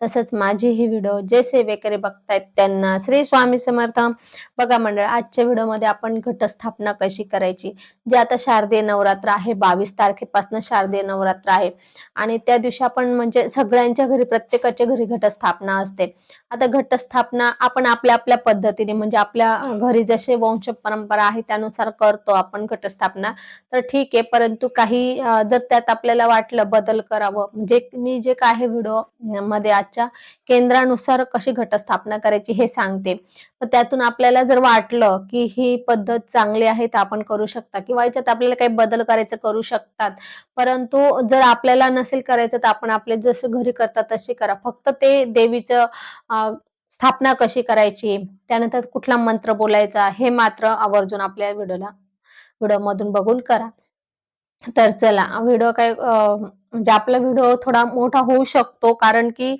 तसंच माझी हे व्हिडिओ जे सेवेकरी बघतायत त्यांना श्री स्वामी समर्थ. बघा मंडळ आजच्या व्हिडिओमध्ये आपण घटस्थापना कशी करायची? जे आता शारदीय नवरात्र आहे बावीस तारखेपासून शारदीय नवरात्र आहे. आणि त्या दिवशी आपण म्हणजे सगळ्यांच्या घरी प्रत्येकाच्या घरी घटस्थापना असते. आता घटस्थापना आपण आपल्या आपल्या पद्धतीने म्हणजे आपल्या घरी जसे वंश परंपरा आहे त्यानुसार करतो आपण घटस्थापना. तर ठीक आहे परंतु काही जर त्यात आपल्याला वाटलं बदल करावं म्हणजे मी जे काही व्हिडिओमध्ये आजच्या केंद्रानुसार कशी घटस्थापना करायची हे सांगते. तर त्यातून आपल्याला जर वाटलं की ही पद्धत चांगली आहे तर आपण करू शकता किंवा याच्यात आपल्याला काही बदल करायचं करू शकतात. परंतु जर आपल्याला नसेल करायचं तर आपण आपले जसं घरी करतात तसे करा. फक्त ते देवीचं स्थापना कशी करायची? त्यानंतर कुठला मंत्र बोलायचा? हे मात्र आवर्जून आपल्या व्हिडिओला व्हिडिओ मधून बघून करा. तर चला व्हिडिओ काय म्हणजे आपला व्हिडिओ थोडा मोठा होऊ शकतो कारण की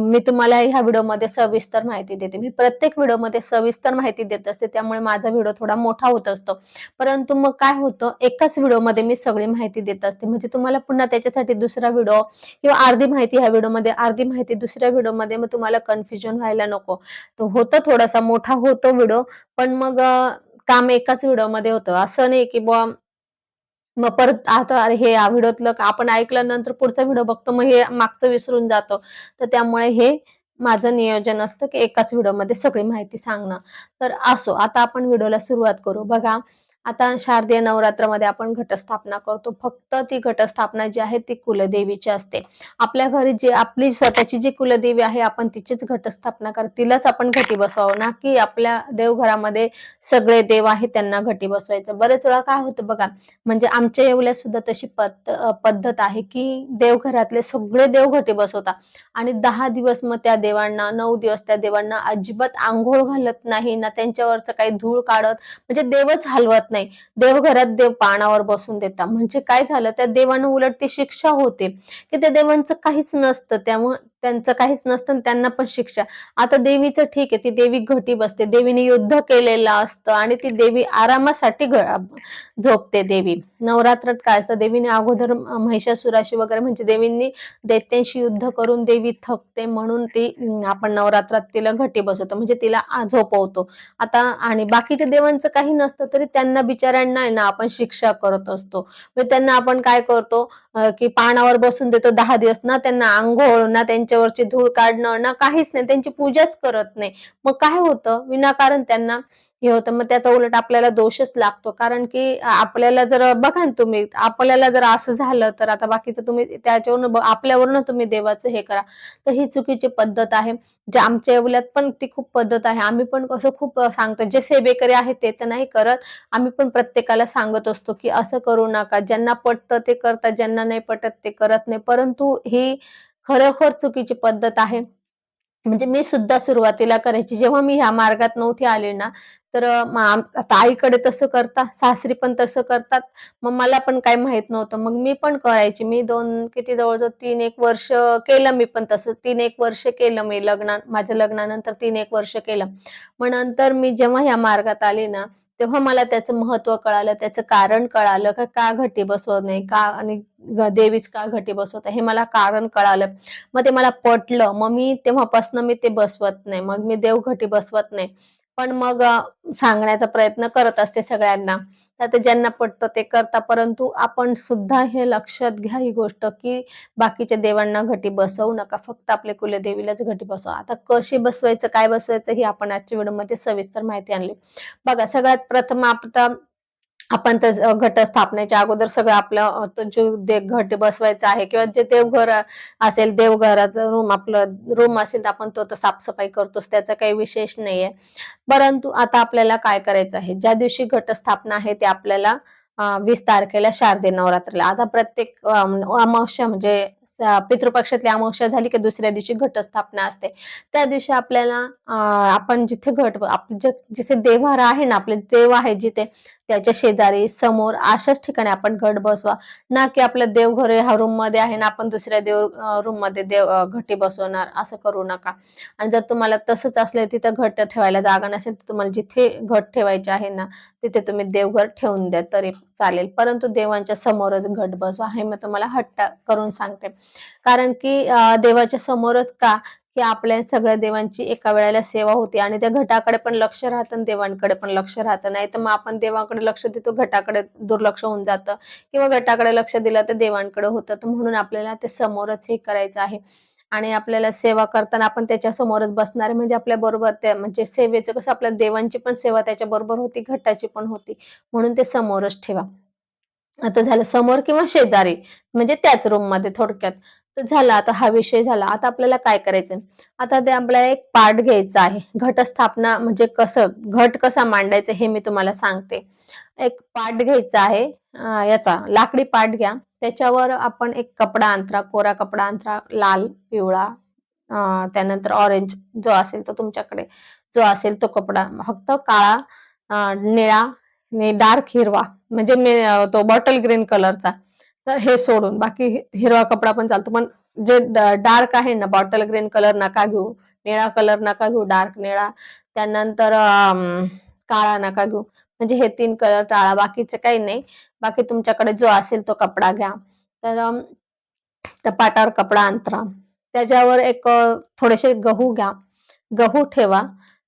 मी तुम्हाला ह्या व्हिडिओमध्ये सविस्तर माहिती देते. मी प्रत्येक व्हिडिओमध्ये सविस्तर माहिती देत असते त्यामुळे माझा व्हिडिओ थोडा मोठा होत असतो. परंतु मग काय होतं एकाच व्हिडिओमध्ये मी सगळी माहिती देत असते. म्हणजे तुम्हाला पुन्हा त्याच्यासाठी दुसरा व्हिडिओ किंवा अर्धी माहिती ह्या व्हिडिओमध्ये अर्धी माहिती दुसऱ्या व्हिडिओमध्ये मग तुम्हाला कन्फ्युजन व्हायला नको. तो होतं थोडासा मोठा होतो व्हिडिओ पण मग काम एकाच व्हिडिओमध्ये होतं. असं नाही की बुवा मग परत आता अरे हे या व्हिडिओतलं का आपण ऐकल्यानंतर पुढचा व्हिडिओ बघतो मग हे मागचं विसरून जातो. तर त्यामुळे हे माझं नियोजन असतं की एकाच व्हिडिओमध्ये सगळी माहिती सांगणं. तर असो आता आपण व्हिडिओला सुरुवात करू. बघा आता शारदीय नवरात्रामध्ये आपण घटस्थापना करतो. फक्त ती घटस्थापना जी आहे ती कुलदेवीची असते. आपल्या घरी जी आपली स्वतःची जी कुलदेवी आहे आपण तिचीच घटस्थापना कर तिलाच आपण घटी बसवावं. ना की आपल्या देवघरामध्ये सगळे देव आहे त्यांना घटी बसवायचं. बरेच वेळा काय होतं बघा म्हणजे आमच्या येवल्यात सुद्धा तशी पद्धत आहे की देवघरातले सगळे देव घटी बसवतात. आणि दहा दिवस मग त्या देवांना नऊ दिवस त्या देवांना अजिबात आंघोळ घालत नाही ना त्यांच्यावरचं काही धूळ काढत म्हणजे देवच हलवत नाही. देवघरात देव पानावर बसून देतात. म्हणजे काय झालं? त्या देवानं उलट ती शिक्षा होते. की त्या देवांचं काहीच नसतं. त्यामुळे त्यांचं काहीच नसतं त्यांना पण शिक्षा. आता देवीचं ठीक आहे ती देवी घटी बसते. देवीने युद्ध केलेलं असतं आणि ती देवी आरामासाठी झोपते देवी. नवरात्रात काय असतं? देवीने अगोदर महिषासुराशी वगैरे म्हणजे देवींनी दैत्यांशी युद्ध करून देवी थकते म्हणून ती आपण नवरात्रात तिला घटी बसवतो. म्हणजे तिला झोपवतो. आता आणि बाकीच्या देवांचं काही नसतं तरी त्यांना बिचाऱ्यांना आहे ना आपण शिक्षा करत असतो. म्हणजे त्यांना आपण काय करतो? की पानावर बसून देतो दहा दिवस. ना त्यांना आंघोळ ना त्यांच्यावरची धूळ काढणं ना काहीच नाही. त्यांची पूजाच करत नाही. मग काय होतं? विनाकारण त्यांना हे होतं. मग त्याचा उलट आपल्याला दोषच लागतो. कारण की आपल्याला जर बघा ना तुम्ही आपल्याला जर असं झालं तर आता बाकीचं तुम्ही त्याच्यावरून आपल्यावरून तुम्ही देवाचं हे करा. तर ही चुकीची पद्धत आहे. जे आमच्या येवल्यात पण ती खूप पद्धत आहे. आम्ही पण कसं खूप सांगतो. जे सेवेकरी आहेत ते तर नाही करत. आम्ही पण प्रत्येकाला सांगत असतो की असं करू नका. ज्यांना पटतं ते करतात. ज्यांना नाही पटत ते करत नाही. परंतु ही खरोखर चुकीची पद्धत आहे. म्हणजे मी सुद्धा सुरुवातीला करायची. जेव्हा मी ह्या मार्गात नव्हती आले ना तर आता आईकडे तसं करता सासरी पण तसं करतात. मग मला पण काय माहीत नव्हतं. मग मी पण करायची. मी दोन किती जवळजवळ तीन एक वर्ष केलं मी पण तसं. तीन एक वर्ष केलं मी लग्ना माझ्या लग्नानंतर तीन एक वर्ष केलं. मग नंतर मी जेव्हा ह्या मार्गात आले ना तेव्हा मला त्याचं महत्त्व कळालं त्याचं कारण कळालं का का घटी बसवत नाही का आणि देवीच का घटी बसवत हे मला कारण कळालं. मग ते मला पटलं. मग मी तेव्हापासून मी ते बसवत नाही. मग मी देवघटी बसवत नाही. पण मग सांगण्याचा प्रयत्न करत असते सगळ्यांना. तर ज्यांना पटतं ते करता परंतु आपण सुद्धा हे लक्षात घ्या ही गोष्ट की बाकीच्या देवांना घटी बसवू नका. फक्त आपल्या कुलदेवीलाच घटी बसवा. आता कशी बसवायचं काय बसवायचं ही आपण आजच्या व्हिडिओमध्ये सविस्तर माहिती आणली. बघा सगळ्यात प्रथम आता आपण तर घट स्थापनेच्या अगोदर सगळं आपलं जो घट बसवायचं आहे किंवा जे देवघर असेल देवघराचं रूम आपलं रूम असेल तर आपण तो तर साफसफाई करतोच त्याचा काही विशेष नाहीये. परंतु आता आपल्याला काय करायचं आहे? ज्या दिवशी घटस्थापना आहे ते आपल्याला वीस तारखेला शारदे नवरात्रीला. आता प्रत्येक अमावस्या म्हणजे पितृपक्षातली अमावस्या झाली की दुसऱ्या दिवशी घटस्थापना असते. त्या दिवशी आपल्याला आपण जिथे घट जिथे देव्हारा आहे ना आपले देव आहे जिथे त्याच्या शेजारी समोर अशाच ठिकाणी आपण घट बसवा. ना की आपलं देवघर ह्या रूममध्ये आहे ना आपण दुसऱ्या देव रूममध्ये देव घटी बसवणार. असं करू नका. आणि जर तुम्हाला तसंच असलं तिथं घट ठेवायला जागा नसेल तर तुम्हाला जिथे घट ठेवायचे आहे ना तिथे तुम्ही देवघर ठेवून द्या. तरी चालेल. परंतु देवांच्या समोरच घट बसवा. हे मी तुम्हाला हट्ट करून सांगते. कारण की देवाच्या समोरच का की आपल्या सगळ्या देवांची एका वेळेला सेवा होती आणि त्या घटाकडे पण लक्ष राहतं आणि देवांकडे पण लक्ष राहतं. नाही तर मग आपण देवाकडे लक्ष देतो घटाकडे दुर्लक्ष होऊन जातं किंवा घटाकडे लक्ष दिलं तर देवांकडे होतं. तर म्हणून आपल्याला ते समोरच हे करायचं आहे. आणि आपल्याला सेवा करताना आपण त्याच्या समोरच बसणार म्हणजे आपल्या बरोबर त्या म्हणजे सेवेचं कसं आपल्या देवांची पण सेवा त्याच्या बरोबर होती घटाची पण होती. म्हणून ते समोरच ठेवा. आता झालं समोर किंवा शेजारी. म्हणजे त्याच रूममध्ये थोडक्यात. तर झाला आता हा विषय झाला. आता आपल्याला काय करायचं आता ते आपल्याला एक पार्ट घ्यायचा आहे. घटस्थापना म्हणजे कसं? घट कसा मांडायचं हे मी तुम्हाला सांगते. एक पार्ट घ्यायचा आहे याचा. लाकडी पार्ट घ्या. त्याच्यावर आपण एक कपडा अंतरा कोरा कपडा अंतरा लाल पिवळा त्यानंतर ऑरेंज जो असेल तो तुमच्याकडे. जो असेल तो कपडा. फक्त काळा निळा आणि डार्क हिरवा. म्हणजे तो बॉटल ग्रीन कलरचा तर हे सोडून बाकी हिरवा कपडा पण चालतो. पण जे डार्क आहे ना बॉटल ग्रीन कलर नका घेऊ निळा कलर नका घेऊ डार्क निळा. त्यानंतर काळा नका घेऊ. म्हणजे हे तीन कलर टाळा बाकीचे काही नाही. बाकी तुमच्याकडे जो असेल तो कपडा घ्या. तर त्या पाटावर कपडा अंतरा. त्याच्यावर एक थोडेसे गहू घ्या. गहू ठेवा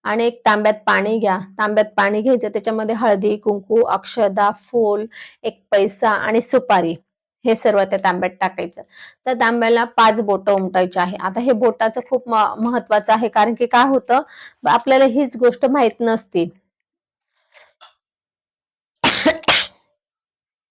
आणि एक तांब्यात पाणी घ्या. तांब्यात पाणी घ्यायचं त्याच्यामध्ये हळदी कुंकू अक्षदा फूल एक पैसा आणि सुपारी. हे सर्व त्या तांब्यात टाकायचं. त्या तांब्याला पाच बोट उमटायची आहे. आता हे बोटाचं खूप महत्वाचं आहे. कारण की काय होतं? आपल्याला हीच गोष्ट माहीत नसते.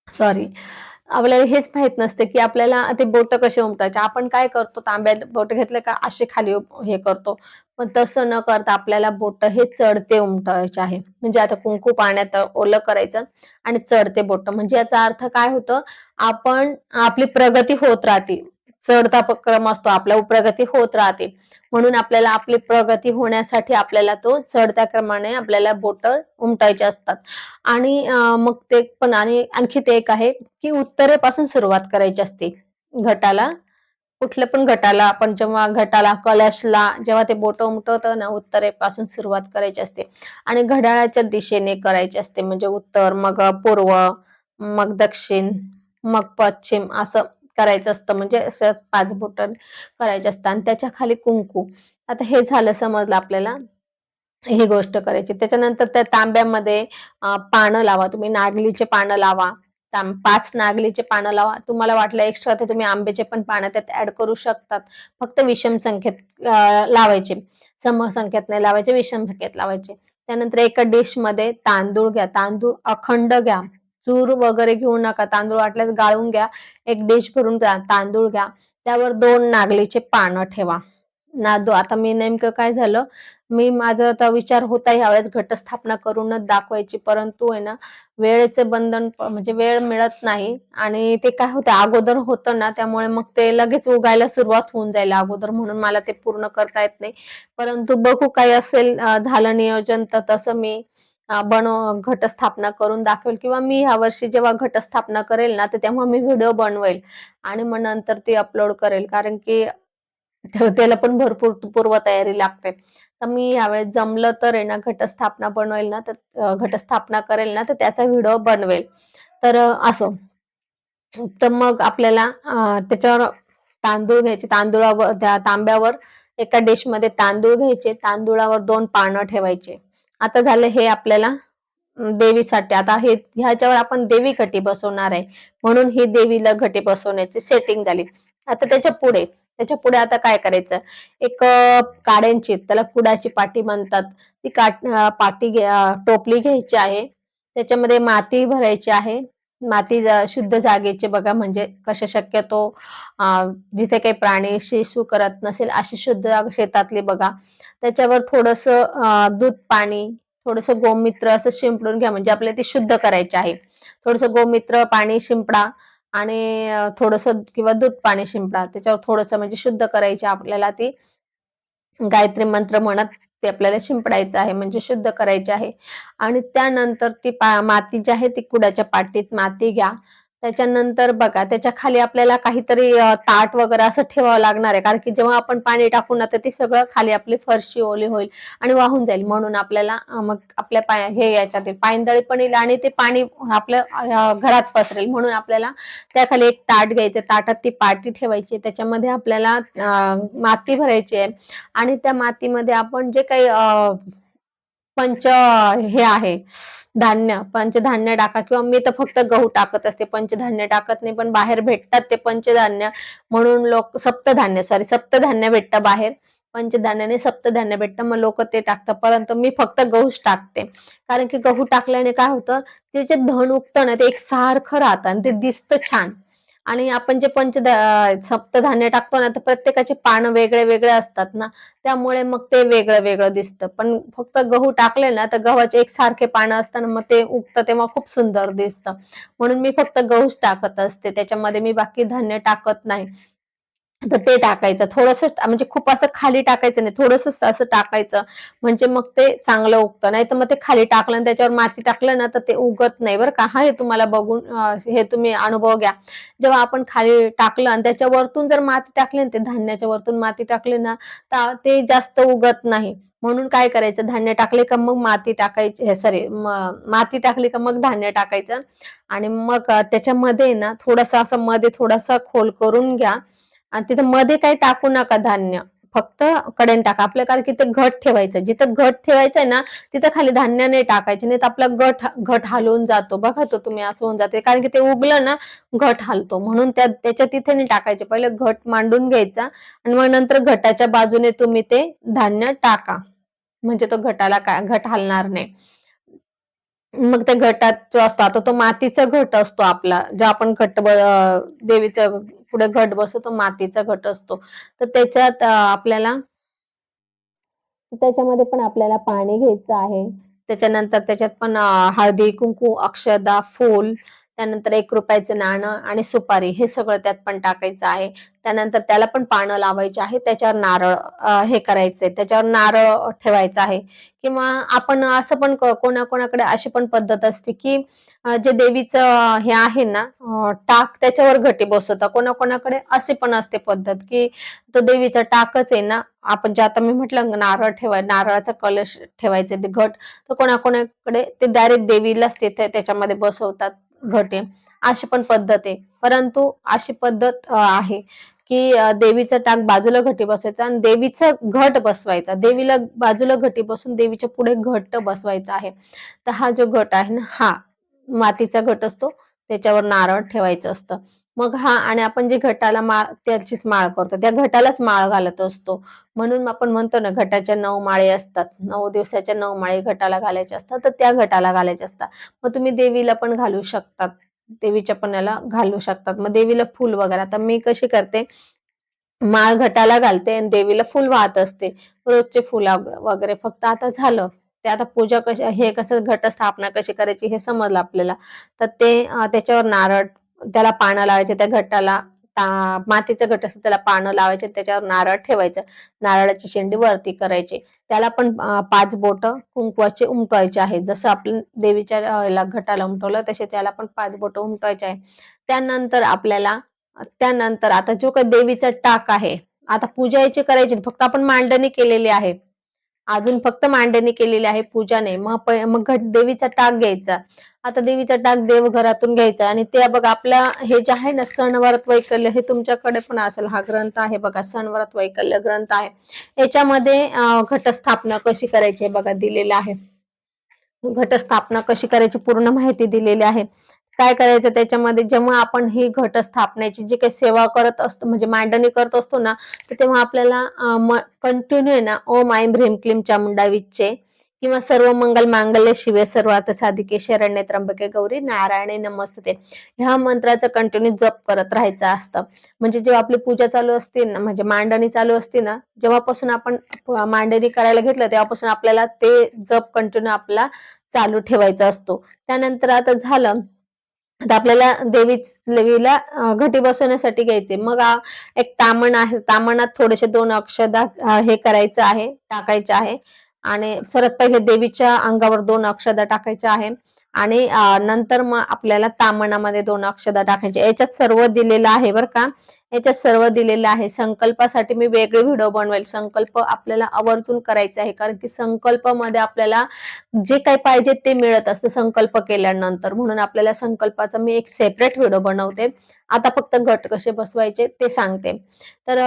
सॉरी आपल्याला हेच माहीत नसते की आपल्याला ते बोट कसे उमटायचे? आपण काय करतो? तांब्यात बोट घेतले का असे खाली हे करतो? पण तसं न करता आपल्याला बोट हे चढते उमटायचे आहे. म्हणजे आता कुंकू पाण्यात ओलं करायचं आणि चढते बोट. म्हणजे याचा अर्थ काय होतं? आपण आपली प्रगती होत राहते. चढता क्रम असतो आपला प्रगती होत राहते. म्हणून आपल्याला आपली प्रगती होण्यासाठी आपल्याला तो चढत्या क्रमाने आपल्याला बोट उमटायचे असतात. आणि मग ते पण आणि आणखी ते एक आहे की उत्तरेपासून सुरुवात करायची असते. घटाला कुठल्या पण घटाला आपण जेव्हा घटाला कलशला जेव्हा ते बोट उमटवतं ना उत्तरेपासून सुरुवात करायची असते. आणि घड्याळाच्या दिशेने करायची असते म्हणजे उत्तर मग पूर्व मग दक्षिण मग पश्चिम असं करायचं असतं. म्हणजे असं पाच बोट करायचे असतं आणि त्याच्याखाली कुंकू. आता हे झालं समजलं आपल्याला ही गोष्ट करायची. त्याच्यानंतर त्या तांब्यामध्ये पानं लावा. तुम्ही नागलीचे पानं लावा. तां- पाच नागलीचे पानं लावा. तुम्हाला वाटलं एक्स्ट्रा तर तुम्ही आंब्याचे पण पानं त्यात ऍड करू शकतात. फक्त विषम संख्येत लावायचे. सम संख्येत नाही लावायचे विषम संख्येत लावायचे. त्यानंतर एका डिशमध्ये तांदूळ घ्या. तांदूळ अखंड घ्या. चूर वगैरे घेऊ नका. तांदूळ वाटल्यास गाळून घ्या. एक डिश भरून तांदूळ घ्या. त्यावर दोन नागलीचे पानं ठेवा. ना दो आता मी नेमकं काय झालं? मी माझा आता विचार होता यावेळेस घटस्थापना करूनच दाखवायची. परंतु आहे ना वेळेचे बंधन म्हणजे वेळ मिळत नाही. आणि ते काय होतं अगोदर होतं ना त्यामुळे मग ते लगेच उगायला सुरुवात होऊन जाईल अगोदर. म्हणून मला ते पूर्ण करता येत नाही. परंतु बघू काही असेल झालं नियोजन तर तसं मी बनव घटस्थापना करून दाखवेल किंवा मी यावर्षी जेव्हा घटस्थापना करेल ना तर तेव्हा मी व्हिडिओ बनवेल आणि मग नंतर ती अपलोड करेल. कारण की त्याला पण भरपूर पूर्वतयारी लागते. तर मी यावेळेस जमलं तर आहे ना घटस्थापना बनवेल ना तर घटस्थापना करेल ना तर त्याचा व्हिडिओ बनवेल. तर असो. तर मग आपल्याला त्याच्यावर तांदूळ घ्यायचे. तांदूळावर त्या तांब्यावर एका डिशमध्ये तांदूळ घ्यायचे. तांदूळावर दोन पानं ठेवायचे. आता झालं हे आपल्याला देवीसाठी. आता हे ह्याच्यावर आपण देवी घटी बसवणार आहे. म्हणून ही देवीला घटी बसवण्याची सेटिंग झाली. आता त्याच्या पुढे त्याच्या पुढे आता काय करायचं? एक काड्यांची त्याला कुडाची पाटी म्हणतात. ती काट पाटी टोपली घ्यायची आहे. त्याच्यामध्ये माती भरायची आहे. माती जा- शुद्ध जागेची बघा म्हणजे कशा शक्यतो जिथे काही प्राणी शिसू करत नसेल अशी शुद्ध शेतातली बघा. त्याच्यावर थोडस दूध पाणी थोडस गोमित्र असं शिंपडून घ्या म्हणजे आपल्याला ती शुद्ध करायची आहे. थोडस गोमित्र पाणी शिंपडा आणि थोडस किंवा दूध पाणी शिंपडा. त्याच्यावर थोडस म्हणजे शुद्ध करायची आपल्याला ती गायत्री मंत्र म्हणत ते आपल्याला शिंपडायचं आहे म्हणजे शुद्ध करायचे आहे. आणि त्यानंतर ती पा माती जी आहे ती कुडाच्या पाटीत माती घ्या. त्याच्यानंतर बघा त्याच्याखाली आपल्याला काहीतरी ताट वगैरे असं ठेवावं लागणार आहे. कारण की जेव्हा आपण पाणी टाकू ना तर ते सगळं खाली आपली फरशी ओली होईल आणि वाहून जाईल. म्हणून आपल्याला मग आपल्या पाय हे याच्यात पायंदळी पण येईल आणि ते पाणी आपल्या घरात पसरेल. म्हणून आपल्याला त्याखाली एक ताट घ्यायचं. ताटात ती पाटी ठेवायची. त्याच्यामध्ये आपल्याला माती भरायची आहे. आणि त्या मातीमध्ये आपण जे काही पंच हे आहे धान्य पंचधान्य टाका किंवा मी तर फक्त गहू टाकत असते पंचधान्य टाकत नाही पण बाहेर भेटतात ते पंचधान्य म्हणून लोक सप्तधान्य सॉरी सप्तधान्य भेटतं बाहेर पंचधान्याने सप्तधान्य भेटतं मग लोक ते टाकतात परंतु मी फक्त गहूच टाकते. कारण की गहू टाकल्याने काय होतं ते जे धन उगतं ना ते एक सारखं राहतं आणि ते दिसतं छान. आणि आपण जे पंच सप्तधान्य टाकतो ना तर प्रत्येकाचे पानं वेगळे वेगळे असतात ना त्यामुळे मग ते वेगळं वेगळं दिसतं. पण फक्त गहू टाकले ना तर गव्हाचे एकसारखे पानं असताना मग ते उगतं तेव्हा खूप सुंदर दिसतं. म्हणून मी फक्त गहूच टाकत असते त्याच्यामध्ये मी बाकी धान्य टाकत नाही. तर ते टाकायचं. थोडस म्हणजे खूप असं खाली टाकायचं नाही. थोडस असं टाकायचं. म्हणजे मग ते चांगलं उगतं. नाही तर मग ते खाली टाकलं आणि त्याच्यावर माती टाकलं ना तर ते उगत नाही बरं का. हा हे तुम्हाला बघून हे तुम्ही अनुभव घ्या. जेव्हा आपण खाली टाकलं आणि त्याच्या वरतून जर माती टाकली ते धान्याच्या वरतून माती टाकली ना तर ते जास्त उगत नाही. म्हणून काय करायचं? धान्य टाकले का मग माती टाकायची सॉरी माती टाकली का मग धान्य टाकायचं. आणि मग त्याच्यामध्ये ना थोडस असं मध्ये थोडासा खोल करून घ्या. आणि तिथं मध्ये काही टाकू नका धान्य. फक्त कडेन टाका. आपल्या कारण की ते घट ठेवायचं. जिथं घट ठेवायचंय ना तिथं खाली धान्य नाही टाकायचे. नाही तर आपला घट घट हालवून जातो. बघा तो तुम्ही असं होऊन जाते. कारण की ते उगलं ना घट हालतो. म्हणून त्या त्याच्या तिथे नाही टाकायचे. पहिले घट मांडून घ्यायचा आणि मग नंतर घटाच्या बाजूने तुम्ही ते धान्य टाका. म्हणजे तो घटाला काय घट हालणार नाही. मग त्या घटात जो असतो आता तो मातीचा घट असतो आपला. जो आपण घट देवीचं पुढे घट बसतो तो मातीचा घट असतो. तर त्याच्यात आपल्याला त्याच्यामध्ये पण आपल्याला पाणी घ्यायचं आहे. त्याच्यानंतर त्याच्यात पण हळदी कुंकू अक्षदा फूल त्यानंतर एक रुपयाचं नाणं आणि सुपारी हे सगळं त्यात पण टाकायचं आहे. त्यानंतर त्याला पण पानं लावायचे आहे. त्याच्यावर नारळ हे करायचंय. त्याच्यावर नारळ ठेवायचं आहे. किंवा आपण असं पण कोणाकोणाकडे अशी पण पद्धत असते की जे देवीचं हे आहे ना टाक त्याच्यावर घटी बसवतात. कोणाकोणाकडे अशी पण असते पद्धत की तो देवीचा टाकच आहे ना आपण जे आता मी म्हटलं नारळ ठेवाय नारळाचा कलश ठेवायचे ते घट तर कोणाकोणाकडे ते डायरेक्ट देवीलाच तिथे त्याच्यामध्ये बसवतात. घटे. अशी पण पद्धत आहे. परंतु अशी पद्धत आहे की देवीचा देवीचं टाक बाजूला घटी बसवायचा आणि देवीचं घट बसवायचा. देवीला बाजूला घटी बसून देवीच्या पुढे घट बसवायचा आहे. तर हा जो घट आहे ना हा मातीचा घट असतो. त्याच्यावर नारळ ठेवायचं असतं. मग हा आणि आपण जे घटाला माळ त्याचीच माळ करतो. त्या घटालाच माळ घालत असतो. म्हणून आपण म्हणतो ना घटाच्या नऊ माळे असतात. नऊ दिवसाच्या नऊ माळे घटाला घालायच्या असतात तर त्या घटाला घालायच्या असतात. मग तुम्ही देवीला पण घालू शकतात. देवीच्या पण याला घालू शकतात. मग देवीला फुल वगैरे. आता मी कशी करते? माळ घटाला घालते आणि देवीला फुल वाहत असते. रोजचे फुला वगैरे. फक्त आता झालं. ते आता पूजा कशी हे कसं घटस्थापना कशी करायची हे समजलं आपल्याला. तर ते त्याच्यावर नारळ त्याला पानं लावायचे त्या घटाला मातीचं घट असतं त्याला पानं लावायचे त्याच्यावर नारळ ठेवायचं. नारळाची शेंडी वरती करायची. त्याला पण पाच बोट कुंकवाचे उमटवायचे आहे जसं आपण देवीच्या याला घटाला उमटवलं तसे त्याला पण पाच बोट उमटवायचे आहे त्यानंतर आपल्याला त्यानंतर आता जो काही देवीचा टाक आहे आता पूजा याची करायची फक्त आपण मांडणी केलेली आहे. अजून फक्त मांडणी केलेली आहे पूजा नाही मग मग देवीचा टाक घ्यायचा. आता देवीचा टाक देव घरातून घ्यायचा. आणि ते बघा आपला हे जे आहे ना सणव्रत वैकल्य हे तुमच्याकडे पण असेल. हा ग्रंथ आहे बघा सणव्रत वैकल्य ग्रंथ आहे. याच्यामध्ये घटस्थापना कशी करायची आहे बघा दिलेलं आहे. घटस्थापना कशी करायची पूर्ण माहिती दिलेली आहे. काय करायचं त्याच्यामध्ये? जेव्हा आपण ही घट घटस्थापनेची जी काही सेवा करत असतो म्हणजे मांडणी करत असतो ना तर तेव्हा आपल्याला कंटिन्यू आहे ना ओम आईम भ्रीम क्लीम चामुंडा किंवा सर्व मंगल मांगल्य शिवे सर्वात साधिके शरण्य त्र्यंबके गौरी नारायणे नमस्ते ह्या मंत्राचं कंटिन्यू जप करत राहायचं असतं. म्हणजे जेव्हा आपली पूजा चालू असते ना म्हणजे मांडणी चालू असते ना जेव्हापासून आपण मांडणी करायला घेतलं तेव्हापासून आपल्याला ते जप कंटिन्यू आपला चालू ठेवायचा असतो. त्यानंतर आता झालं आता आपल्याला देवी देवीला घटी बसवण्यासाठी घ्यायचे. मग एक तामण आहे. तामणात थोडेसे दोन अक्षदा हे करायचं आहे टाकायचे आहे. आणि सर्वात पहिले देवीच्या अंगावर दोन अक्षदा टाकायच्या आहे. आणि नंतर मग आपल्याला तामणामध्ये दोन अक्षदा टाकायचे. याच्यात सर्व दिलेलं आहे बरं का. याच्यात सर्व दिलेलं आहे. संकल्पासाठी मी वेगळे व्हिडिओ बनवेल. संकल्प आपल्याला आवर्जून करायचा आहे. कारण की संकल्पामध्ये आपल्याला जे काही पाहिजे ते मिळत असतं संकल्प केल्यानंतर. म्हणून आपल्याला संकल्पाचा मी एक सेपरेट व्हिडिओ बनवते. आता फक्त गट कसे बसवायचे ते सांगते. तर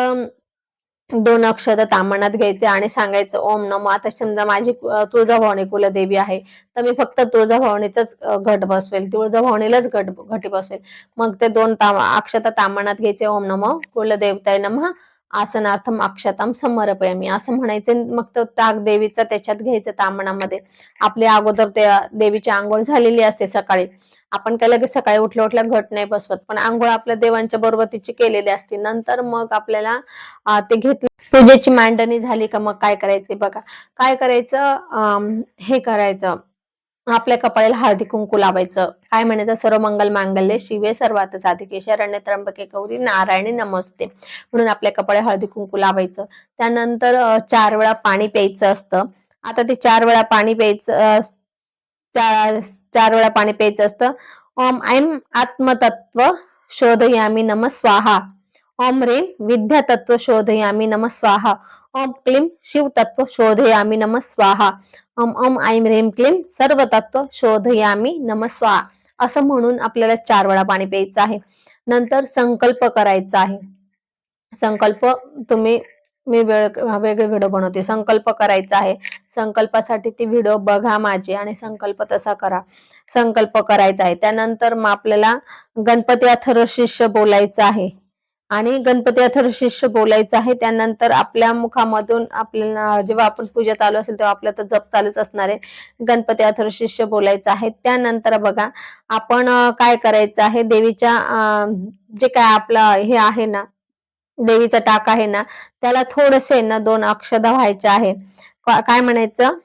दोन अक्षर तामणात घ्यायचे आणि सांगायचं ओम नमो. आता समजा माझी तुळजाभवानी कुलदेवी आहे तर मी फक्त तुळजाभवानीचाच घट बसवेल. तुळजाभवानीलाच घट घटी बसवेल मग ते दोन ताम अक्षता तामणात घ्यायचे ओम नमो. कुलदेवताय नमः. आसनार्थम अक्षताम समर्पयामी. असं म्हणायचं. मग तो ताक देवीचा त्याच्यात घ्यायचं तामणामध्ये आपली अगोदर त्या देवीची आंघोळ झालेली असते सकाळी. आपण काय लगेच सकाळी उठल्या उठल्या घट नाही बसवत. पण आंघोळ आपल्या देवांच्या बरोबर तिची केलेली असते. नंतर मग आपल्याला ते घेतलं. पूजेची मांडणी झाली का मग काय करायचे बघा. काय करायचं? अं, हे करायचं. आपल्या कपाळाला हळदी कुंकू लावायचं. काय म्हणायचं? सर्व मंगल मांगल्य शिवे सर्वात साधिके शरण्य त्र्यंबके गौरी नारायणी नमस्ते. म्हणून आपल्या कपाळी हळदी कुंकू लावायचं. त्यानंतर चार वेळा पाणी प्यायचं असतं. आता ते चार वेळा पाणी प्यायचं चार वेळा पाणी प्यायचं असतं. ओम ऐम आत्मतत्व शोधयामी नम स्वाहा. ओम विद्या विद्यातत्व शोधयामी नम स्वाहा. ओम क्लीं शिवतत्व शोधयामी नम स्वाहा. ओम ओम ऐं रेम क्लीं सर्व तत्व शोधयामी नम स्वाहा. असं म्हणून आपल्याला चार वेळा पाणी प्यायचं आहे. नंतर संकल्प करायचा आहे. संकल्प तुम्ही मी वेळ वेगळे व्हिडिओ बनवते. संकल्प करायचा आहे. संकल्पासाठी ती व्हिडिओ बघा माझी आणि संकल्प तसा करा. संकल्प करायचा आहे. त्यानंतर मग आपल्याला गणपती अथर्व शिष्य बोलायचं आहे. आणि गणपती अथर्व शिष्य बोलायचं आहे. त्यानंतर आपल्या मुखामधून आपल्याला जेव्हा आपण पूजा चालू असेल तेव्हा आपल्या तर जप चालूच असणार आहे. गणपती अथर्व शिष्य बोलायचं आहे. त्यानंतर बघा आपण काय करायचं आहे? देवीच्या जे काय आपलं हे आहे ना देवीचा टाक आहे ना त्याला थोडेसे ना दोन अक्षदा व्हायचे आहे. काय म्हणायचं?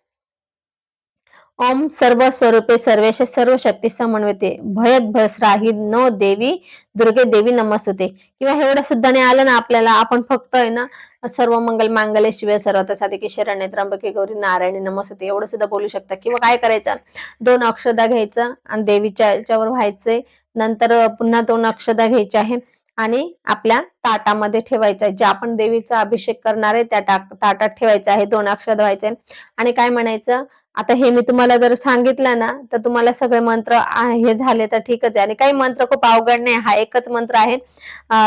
ओम सर्व स्वरूपे सर्वेश सर्व शक्ती समन्वते भयत भस्राही नो देवी दुर्गे देवी नमस्तुते. किंवा एवढं सुद्धा नाही आलं ना आपल्याला आपण फक्त आहे ना सर्व मंगल मांगल्य शिवे सर्वता साधिके शरण्य त्र्यंबके गौरी नारायणी नमस्ते एवढं सुद्धा बोलू शकता. किंवा काय करायचं? दोन अक्षदा घ्यायचं आणि देवीच्या याच्यावर व्हायचंय. नंतर पुन्हा दोन अक्षदा घ्यायच्या आहे. आणि आपल्या ताटामध्ये ठेवायचं आहे. जे आपण देवीचा अभिषेक करणार आहे त्या टाक ताटात ठेवायचं आहे दोन अक्षर व्हायचे आणि काय म्हणायचं? आता हे मी तुम्हाला जर सांगितलं ना तर तुम्हाला सगळे मंत्र हे झाले तर ठीकच आहे. आणि काही मंत्र खूप अवघड नाही हा एकच मंत्र आहे.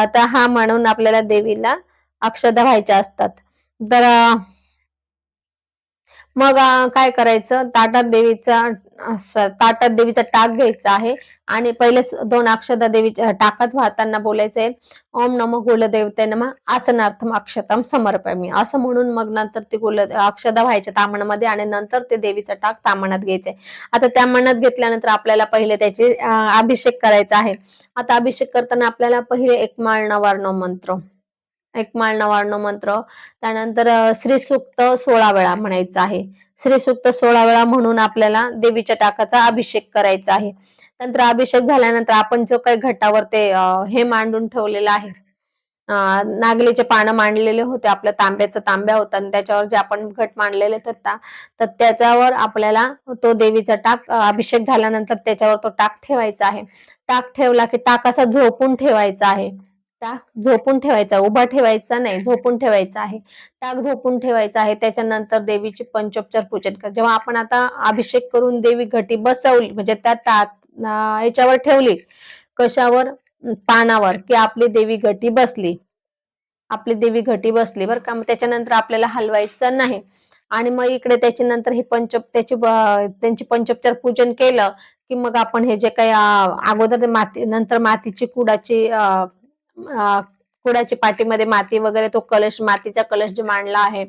तर हा म्हणून आपल्याला देवीला अक्षदा व्हायच्या असतात. तर मग काय करायचं? ताटात देवीचा ताटात देवीचा टाक घ्यायचा आहे. आणि पहिले दोन अक्षदा देवीच्या टाकात वाहताना बोलायचंय ओम नम कुलदेवते नम. आसनार्थम अक्षतम समर्पयामी असं म्हणून मग नंतर ते कुल अक्षदा व्हायच्या तामणामध्ये आणि नंतर ते देवीचा टाक तामणात घ्यायचंय आता त्या मनात घेतल्यानंतर आपल्याला पहिले त्याचे अभिषेक करायचा आहे. आता अभिषेक करताना आपल्याला पहिले एक माळ नवार्णव मंत्र. एक माळ नवार्णव मंत्र. त्यानंतर अं, श्री सोळा वेळा म्हणायचं आहे. श्रीसूक्त सोळा वेळा म्हणून आपल्याला देवीच्या टाकाचा अभिषेक करायचा आहे. नंतर अभिषेक झाल्यानंतर आपण जो काही घटावर ते हे मांडून ठेवलेलं आहे. नागलीचे पानं मांडलेले होते आपल्या तांब्याचा तांब्या होता आणि त्याच्यावर जे आपण घट मांडलेले तर तर त्याच्यावर आपल्याला तो देवीचा टाक अभिषेक झाल्यानंतर त्याच्यावर तो टाक ठेवायचा आहे. टाक ठेवला की टाक असा झोपून ठेवायचा आहे. ताक झोपून ठेवायचा उभा ठेवायचा नाही झोपून ठेवायचा आहे. ताक झोपून ठेवायचा आहे त्याच्यानंतर देवीची पंचोपचार पूजन कर. जेव्हा आपण आता अभिषेक करून देवी घटी बसवली म्हणजे त्या ताक याच्यावर ठेवली कशावर? पानावर की आपली देवी घटी बसली. आपली देवी घटी बसली बरं का? मग त्याच्यानंतर आपल्याला हलवायचं नाही. आणि मग इकडे त्याच्यानंतर हे पंच त्याची त्यांची पंचोपचार पूजन केलं की मग आपण हे जे काही अगोदर माती नंतर मातीची कुडाची कुडाच्या पाठीमध्ये माती वगैरे तो कलश मातीचा कलश जो मांडला आहे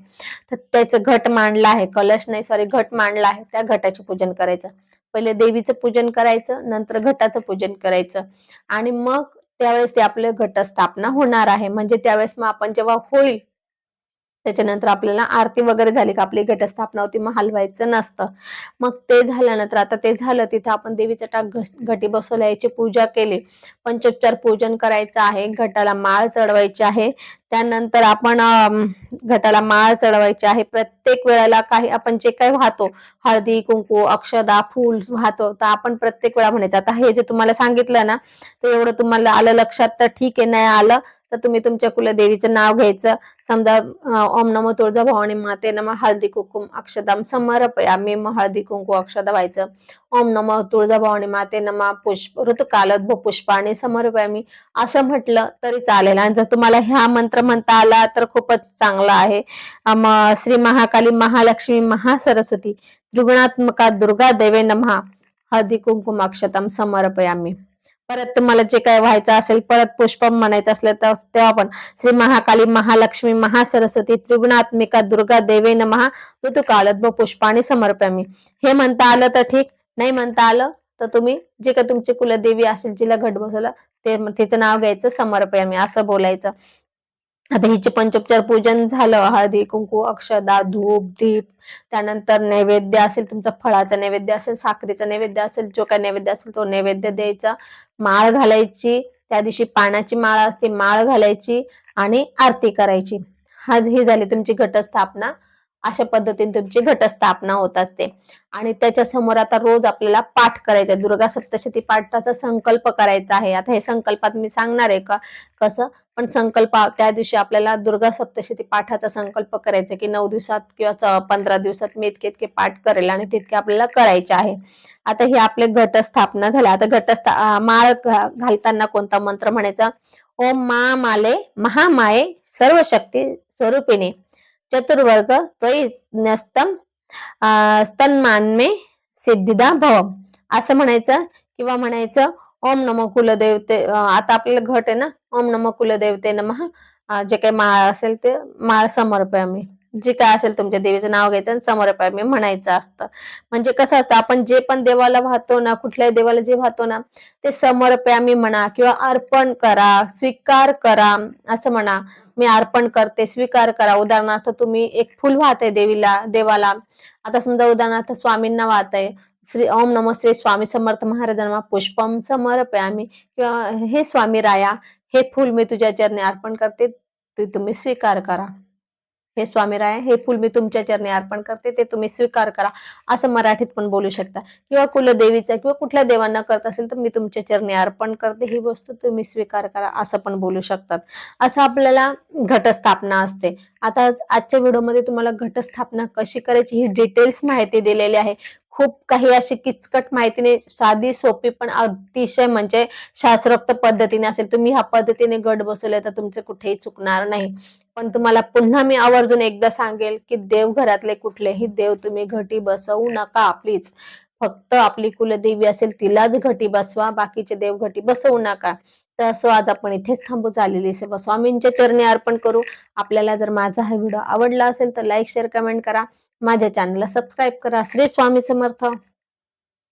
तर त्याचं घट मांडला आहे. कलश नाही सॉरी घट मांडला आहे. त्या घटाचे पूजन करायचं. पहिले देवीचं पूजन करायचं नंतर घटाचं पूजन करायचं. आणि मग त्यावेळेस ते आपले घटस्थापना होणार आहे. म्हणजे त्यावेळेस मग आपण जेव्हा होईल त्याच्यानंतर आपल्याला आरती वगैरे झाली का आपली घटस्थापना होती मग हलवायचं नसतं. मग ते झाल्यानंतर आता ते झालं तिथं आपण देवीचं टाक घटी बसवल्या याची पूजा केली. पंचोपचार पूजन करायचं आहे घटाला माळ चढवायची आहे. त्यानंतर आपण घटाला माळ चढवायची आहे. प्रत्येक वेळेला काही आपण जे काही वाहतो हळदी कुंकू अक्षदा फूल वाहतो तर आपण प्रत्येक वेळा म्हणायचं. आता हे जे तुम्हाला सांगितलं ना ते एवढं तुम्हाला आलं लक्षात तर ठीक आहे नाही आलं तर तुम्ही तुमच्या कुलदेवीचं नाव घ्यायचं. समजा ओम नमो तुळजा भवानी माते नम हळदी कुंकुम अक्षदाम समर्पयामी मग हळदी कुंकू अक्षदा व्हायचं ओम नमो तुळजा भवानी माते नमा पुष्प ऋतुकालत समरपया मी. असं म्हटलं तरी चालेल. आणि जर तुम्हाला ह्या मंत्र म्हणता आला तर खूपच चांगला आहे. श्री महाकाली महालक्ष्मी महासरस्वती त्रिगुणात्मका दुर्गा देवे नमहा हळदी कुंकुम अक्षतम समर्पयामी परत तुम्हाला जे काय व्हायचं असेल परत पुष्पम म्हणायचं असलं तर तेव्हा पण श्री महाकाली महालक्ष्मी महासरस्वती त्रिगुणात्मिका दुर्गा देवे महा ऋतुकालत पुष्पाने समर्पयामी. हे म्हणता आलं तर ठीक नाही म्हणता आलं तर तुम्ही जे काय तुमची कुलदेवी असेल जिला घट बसवला ते तिचं नाव घ्यायचं समर्पयामी असं बोलायचं. आता हिचे पंचोपचार पूजन झालं हळदी कुंकू अक्षदा धूप दीप त्यानंतर नैवेद्य असेल तुमचा फळाचा नैवेद्य असेल साखरेचा नैवेद्य असेल जो काही नैवेद्य असेल तो नैवेद्य द्यायचा. माळ घालायची त्या दिवशी पाण्याची माळ असते माळ घालायची आणि आरती करायची. आज ही झाली तुमची घटस्थापना. अशा पद्धतीने तुमची घटस्थापना होत असते. आणि त्याच्यासमोर आता रोज आपल्याला पाठ करायचा आहे. दुर्गा सप्तशती पाठाचा संकल्प करायचा आहे. आता हे संकल्पात मी सांगणार आहे का? कसं? पण संकल्प त्या दिवशी आपल्याला दुर्गा सप्तशती पाठाचा संकल्प करायचा आहे की नऊ दिवसात किंवा च- पंधरा दिवसात मी इतके इतके पाठ करेल आणि तितके आपल्याला करायचे आहे. आता हे आपले घटस्थापना झाल्या आता घटस्था माळ घा- घालताना कोणता मंत्र म्हणायचा? ओम मा माले महामाये सर्व शक्ती स्वरूपिणी. चतुर्वर्ग त्वयी न्यस्तम अं, सिद्धिदा भव असं म्हणायचं किंवा म्हणायचं ओम नम कुलदेवते आता आपल्याला घट आहे ना ओम नम कुलदेवते नमः. जे काही माळ असेल ते माळ समर्पयामी. जे काय असेल तुमच्या देवीचं नाव घ्यायचं आणि मी म्हणायचं असतं. म्हणजे कसं असतं आपण जे पण देवाला वाहतो ना कुठल्याही देवाला जे वाहतो ना ते समर्पयामी म्हणा किंवा अर्पण करा स्वीकार करा असं म्हणा मी अर्पण करते स्वीकार करा. उदाहरणार्थ तुम्ही एक फुल वाहताय देवीला देवाला. आता समजा उदाहरणार्थ स्वामींना वाहताय. श्री ओम नमो श्री स्वामी समर्थ महाराजांना पुष्पम समर्पयामी किंवा हे स्वामी राया हे फुल मी तुझ्या चरणी अर्पण करते ते तुम्ही स्वीकार करा. हे स्वामीराय हे फुल मी तुमच्या चरणी अर्पण करते ते तुम्ही स्वीकार करा असं मराठीत पण बोलू शकता. किंवा कुलदेवीचा किंवा कुठल्या देवांना करत असेल तर मी तुमच्या चरणी अर्पण करते ही वस्तू तुम्ही स्वीकार करा असं पण बोलू शकतात. असं आपल्याला घटस्थापना असते. आता आजच्या व्हिडिओमध्ये तुम्हाला घटस्थापना कशी करायची ही डिटेल्स माहिती दिलेली आहे. खूप काही अशी किचकट माहिती नाही साधी सोपी पण अतिशय म्हणजे शास्त्रोक्त पद्धतीने असेल. तुम्ही ह्या पद्धतीने गट बसवले तर तुमचे कुठेही चुकणार नाही. पण तुम्हाला पुन्हा मी आवर्जून एकदा सांगेल की देवघरातले कुठलेही देव तुम्ही घटी बसवू नका प्लीज फक्त आपली कुलदेवी असेल तिलाच घटी बसवा बाकीचे देव घटी बसवू नका. तर असं आज आपण इथेच थांबू झालेली सेवा स्वामींच्या चरणी अर्पण करू. आपल्याला जर माझा हा व्हिडिओ आवडला असेल तर लाईक शेअर कमेंट करा. माझ्या चॅनलला सबस्क्राईब करा. श्री स्वामी समर्थ.